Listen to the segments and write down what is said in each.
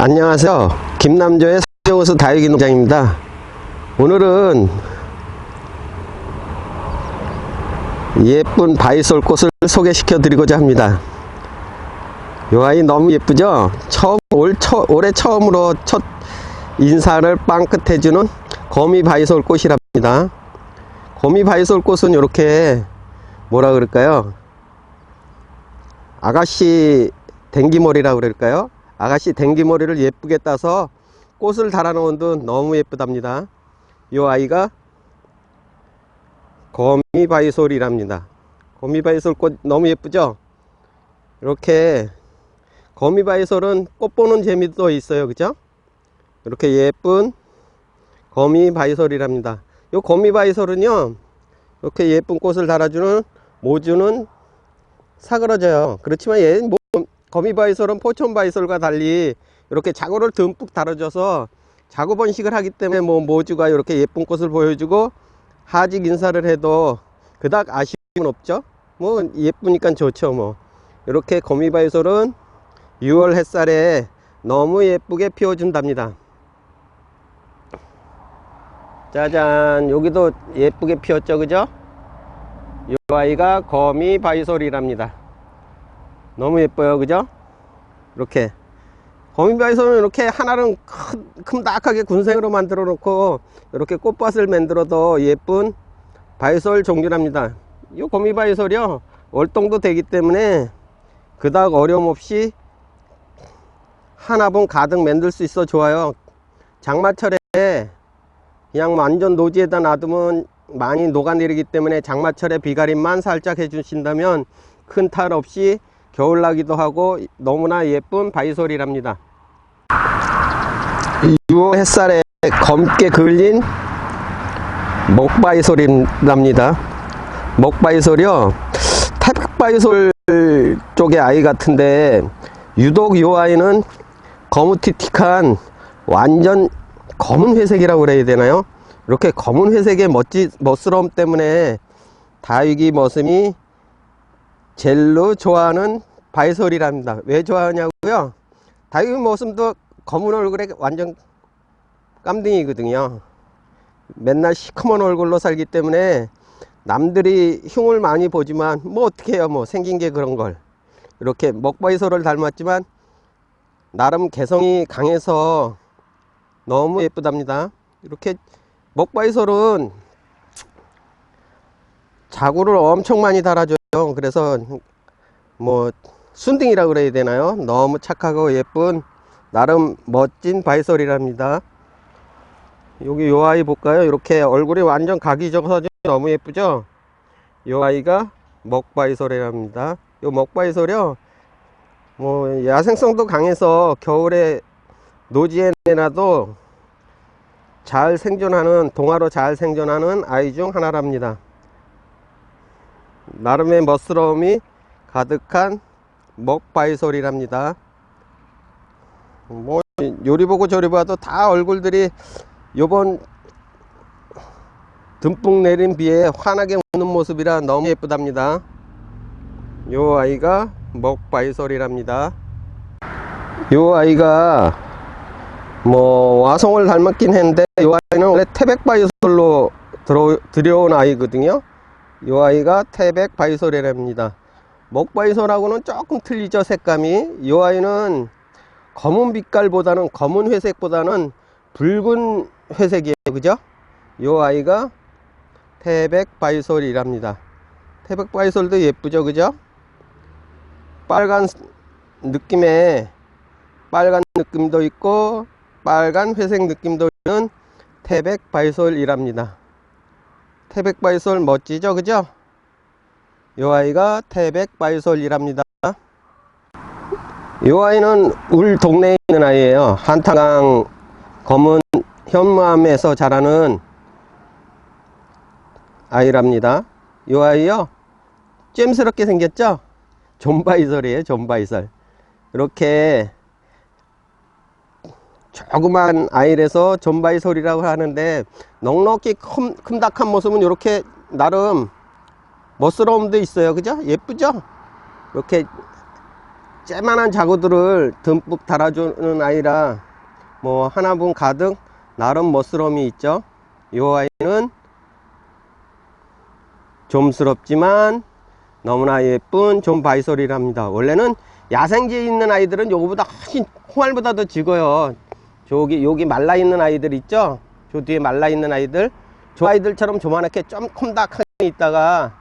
안녕하세요. 김남조의 사정호수 다육이 농장입니다. 오늘은 예쁜 바이솔 꽃을 소개시켜 드리고자 합니다. 요 아이 너무 예쁘죠? 처음, 올, 처, 올해 처음으로 첫 인사를 빵끝 해주는 거미 바이솔 꽃이랍니다. 거미 바이솔 꽃은 이렇게 뭐라 그럴까요? 아가씨 댕기머리라고 그럴까요? 아가씨 댕기머리를 예쁘게 따서 꽃을 달아 놓은 듯 너무 예쁘답니다. 이 아이가 거미바이솔이랍니다. 거미바이솔 꽃 너무 예쁘죠? 이렇게 거미바이솔은 꽃 보는 재미도 있어요. 그죠? 이렇게 예쁜 거미바이솔이랍니다. 이 거미바이솔은요, 이렇게 예쁜 꽃을 달아주는 모주는 사그러져요. 그렇지만 얘 뭐, 거미바이솔은 포천바이솔과 달리 이렇게 자구를 듬뿍 달아줘서 자구 번식을 하기 때문에 뭐 모주가 이렇게 예쁜 꽃을 보여주고 하직 인사를 해도 그닥 아쉬움은 없죠. 뭐 예쁘니까 좋죠. 뭐 이렇게 거미바이솔은 6월 햇살에 너무 예쁘게 피워준답니다. 짜잔 여기도 예쁘게 피었죠 그죠? 이 아이가 거미바이솔이랍니다. 너무 예뻐요. 그죠? 이렇게. 거미바이솔은 이렇게 하나는 큰, 큼닥하게 군생으로 만들어 놓고 이렇게 꽃밭을 만들어도 예쁜 바이솔 종류랍니다. 이 거미바이솔이요. 월동도 되기 때문에 그닥 어려움 없이 하나분 가득 만들 수 있어 좋아요. 장마철에 그냥 완전 노지에다 놔두면 많이 녹아내리기 때문에 장마철에 비가림만 살짝 해주신다면 큰 탈 없이 겨울나기도 하고 너무나 예쁜 바이솔이랍니다. 6월 햇살에 검게 그을린 먹바이솔이랍니다. 먹바이솔이요. 태백바이솔 쪽의 아이 같은데 유독 이 아이는 거무튀틱한 완전 검은 회색이라고 그래야 되나요? 이렇게 검은 회색의 멋지, 멋스러움 때문에 다육이 머슴이 젤로 좋아하는 바이솔이랍니다. 왜 좋아하냐고요? 다육이 머슴도 검은 얼굴에 완전 깜둥이거든요. 맨날 시커먼 얼굴로 살기 때문에 남들이 흉을 많이 보지만 뭐 어떻게 해요 뭐 생긴 게 그런 걸 이렇게 먹바이솔을 닮았지만 나름 개성이 강해서 너무 예쁘답니다. 이렇게 먹바이솔은 자구를 엄청 많이 달아줘요. 그래서 뭐 순딩이라 그래야 되나요? 너무 착하고 예쁜 나름 멋진 바이솔이랍니다. 여기 요 아이 볼까요? 이렇게 얼굴이 완전 각이 져서 너무 예쁘죠? 요 아이가 먹바이솔이랍니다. 요 먹바이솔이요. 뭐 야생성도 강해서 겨울에 노지에 내놔도 잘 생존하는 동화로 잘 생존하는 아이 중 하나랍니다. 나름의 멋스러움이 가득한 먹바이솔이랍니다. 뭐 요리 보고 저리 봐도 다 얼굴들이 요번 듬뿍 내린 비에 환하게 우는 모습이라 너무 예쁘답니다. 요 아이가 먹바이솔이랍니다. 요 아이가 뭐 와송을 닮았긴 했는데 이 아이는 원래 태백 바이솔로 들어, 들여온 아이거든요 이 아이가 태백 바이솔이랍니다. 먹바이솔하고는 조금 틀리죠 색감이. 이 아이는 검은 빛깔보다는 검은 회색보다는 붉은 회색이에요. 그죠? 이 아이가 태백 바이솔이랍니다. 태백 바이솔도 예쁘죠 그죠? 빨간 느낌의 빨간 느낌도 있고 빨간 회색 느낌도 있는 태백 바이솔이랍니다. 태백 바이솔 멋지죠? 그죠? 이 아이가 태백 바이솔이랍니다. 이 아이는 울 동네에 있는 아이예요. 한탄강 검은 현무암에서 자라는 아이랍니다. 이 아이요. 잼스럽게 생겼죠? 존바이솔이에요. 존바이솔. 이렇게 조그만 아이래서 존바이 소리라고 하는데 넉넉히 큼, 큼닥한 모습은 이렇게 나름 멋스러움도 있어요 그죠 예쁘죠 이렇게 쬐만한 자구들을 듬뿍 달아주는 아이라 뭐 하나분 가득 나름 멋스러움이 있죠. 이 아이는 좀스럽지만 너무나 예쁜 좀 바이솔이랍니다. 원래는 야생지에 있는 아이들은 요거보다 훨씬 홍알보다 더 적어요. 저기 여기 말라 있는 아이들 있죠? 저 뒤에 말라 있는 아이들 저 아이들처럼 조만하게 좀 콤닥하게 있다가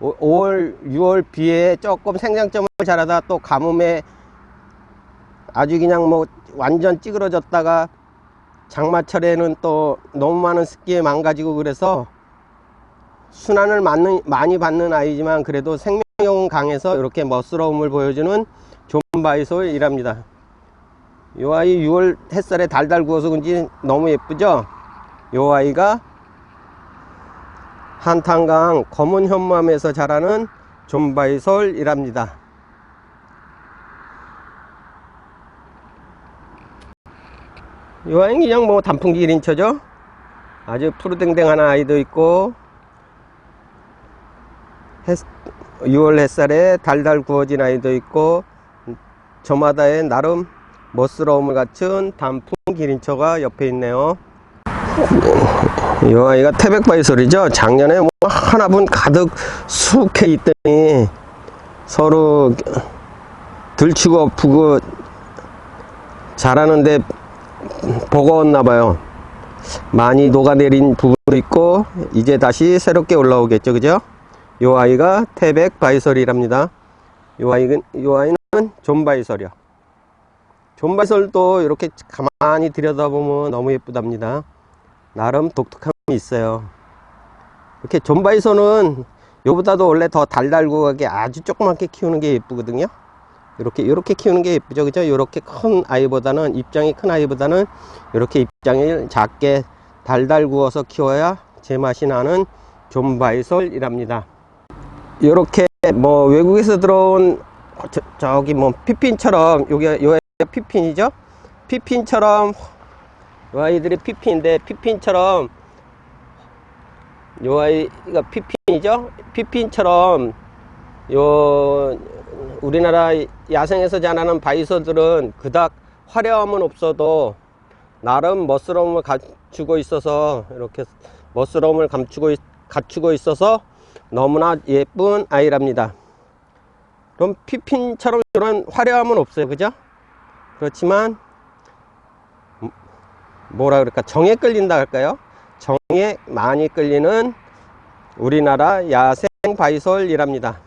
5월 6월 비에 조금 생장점을 자라다 또 가뭄에 아주 그냥 뭐 완전 찌그러졌다가 장마철에는 또 너무 많은 습기에 망가지고 그래서 순환을 많이, 많이 받는 아이지만 그래도 생명력은 강해서 이렇게 멋스러움을 보여주는 존바이솔이랍니다. 이 아이 6월 햇살에 달달 구워서 그런지 너무 예쁘죠? 이 아이가 한탄강 검은 현무암에서 자라는 존바이솔이랍니다. 이 아이는 그냥 뭐 단풍기 1인처죠? 아주 푸르댕댕한 아이도 있고 6월 햇살에 달달 구워진 아이도 있고 저마다의 나름 멋스러움을 갖춘 단풍 기린초가 옆에 있네요. 이 아이가 태백바이솔이죠. 작년에 뭐 하나분 가득 수북해 있더니 서로 들치고 엎고 자라는데 버거웠나 봐요. 많이 녹아내린 부분도 있고 이제 다시 새롭게 올라오겠죠. 그죠? 요 아이가 태백 바이설이랍니다. 요 아이는 요 아이는 존바이설이요. 존바이설도 이렇게 가만히 들여다보면 너무 예쁘답니다. 나름 독특함이 있어요. 이렇게 존바이설은 요보다도 원래 더 달달구하게 아주 조그맣게 키우는 게 예쁘거든요. 이렇게 이렇게 키우는 게 예쁘죠, 그죠? 이렇게 큰 아이보다는 입장이 큰 아이보다는 이렇게 입장을 작게 달달 구워서 키워야 제맛이 나는 존바이솔이랍니다. 이렇게 뭐 외국에서 들어온 저, 저기 뭐 피핀처럼 요게 요 피핀이죠? 피핀처럼 요 아이들이 피핀인데 피핀처럼 요 아이가 피핀이죠? 피핀처럼 요 우리나라 야생에서 자라는 바이소들은 그닥 화려함은 없어도 나름 멋스러움을 갖추고 있어서 이렇게 멋스러움을 감추고 있, 갖추고 있어서 너무나 예쁜 아이랍니다. 그럼 피핀처럼 이런 화려함은 없어요. 그죠? 그렇지만 뭐라 그럴까? 정에 끌린다 할까요? 정에 많이 끌리는 우리나라 야생 바이솔이랍니다.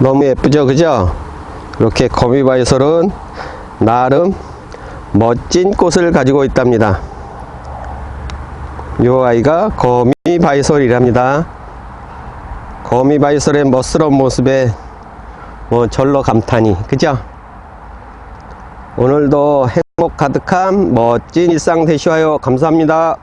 너무 예쁘죠? 그죠? 이렇게 거미 바이솔은 나름 멋진 꽃을 가지고 있답니다. 이 아이가 거미 바이솔이랍니다. 거미 바이솔의 멋스러운 모습에 뭐 절로 감탄이 그죠? 오늘도 행복 가득한 멋진 일상 되시와요. 감사합니다